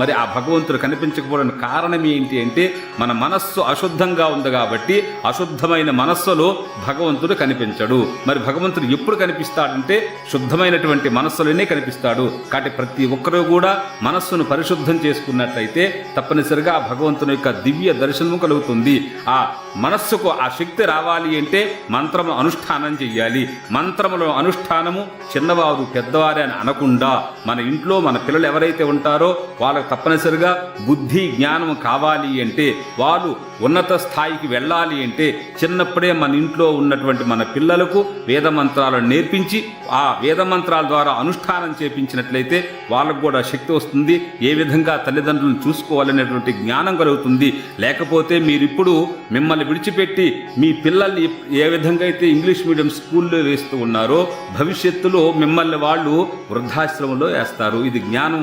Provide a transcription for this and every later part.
మరి ఆ భగవంతుడు కనిపించకపోవడానికి కారణం ఏంటి అంటే మన మనస్సు అశుద్ధంగా ఉంది కాబట్టి అశుద్ధమైన మనస్సులో భగవంతుడు కనిపించడు. మరి భగవంతుడు ఎప్పుడు కనిపిస్తాడంటే శుద్ధమైనటువంటి మనస్సులోనే కనిపిస్తాడు. కాబట్టి ప్రతి ఒక్కరూ కూడా మనస్సును పరిశుద్ధం చేసుకున్నట్లయితే తప్పనిసరిగా ఆ భగవంతుని యొక్క దివ్య దర్శనము కలుగుతుంది. ఆ మనస్సుకు ఆ శక్తి రావాలి అంటే మంత్రము అనుష్ఠానం చెయ్యాలి. మంత్రములో అనుష్ఠానము చిన్నవారు పెద్దవారే అని అనకుండా మన ఇంట్లో మన పిల్లలు ఎవరైతే ఉంటారో వాళ్ళ తప్పనిసరిగా బుద్ధి జ్ఞానం కావాలి అంటే వాళ్ళు ఉన్నత స్థాయికి వెళ్ళాలి అంటే చిన్నప్పుడే మన ఇంట్లో ఉన్నటువంటి మన పిల్లలకు వేద మంత్రాలను నేర్పించి ఆ వేద మంత్రాల ద్వారా అనుష్ఠానం చేపించినట్లయితే వాళ్ళకు కూడా శక్తి వస్తుంది. ఏ విధంగా తల్లిదండ్రులను చూసుకోవాలనేటువంటి జ్ఞానం కలుగుతుంది. లేకపోతే మీరిప్పుడు మిమ్మల్ని విడిచిపెట్టి మీ పిల్లల్ని ఏ విధంగా అయితే ఇంగ్లీష్ మీడియం స్కూల్లో వేస్తూ ఉన్నారో భవిష్యత్తులో మిమ్మల్ని వాళ్ళు వృద్ధాశ్రమంలో వేస్తారు. ఇది జ్ఞానం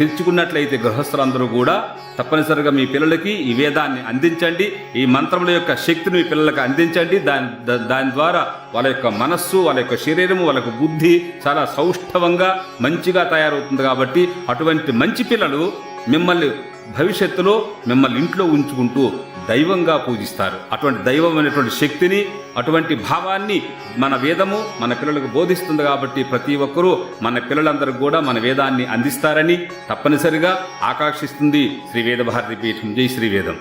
తెచ్చుకున్నట్లయితే గృహస్థులందరూ కూడా తప్పనిసరిగా మీ పిల్లలకి ఈ వేదాన్ని అందించండి. ఈ మంత్రముల యొక్క శక్తిని మీ పిల్లలకు అందించండి. దాని దాని ద్వారా వాళ్ళ యొక్క మనస్సు వాళ్ళ యొక్క శరీరము వాళ్ళ యొక్క బుద్ధి చాలా సౌష్ఠవంగా మంచిగా తయారవుతుంది కాబట్టి అటువంటి మంచి పిల్లలు మిమ్మల్ని భవిష్యత్తులో మిమ్మల్ని ఇంట్లో ఉంచుకుంటూ దైవంగా పూజిస్తారు. అటువంటి దైవం అనేటువంటి శక్తిని అటువంటి భావాన్ని మన వేదము మన పిల్లలకు బోధిస్తుంది కాబట్టి ప్రతి ఒక్కరూ మన పిల్లలందరూ కూడా మన వేదాన్ని అందిస్తారని తప్పనిసరిగా ఆకాంక్షిస్తుంది శ్రీ వేద భారతి పీఠం. జై శ్రీ వేదం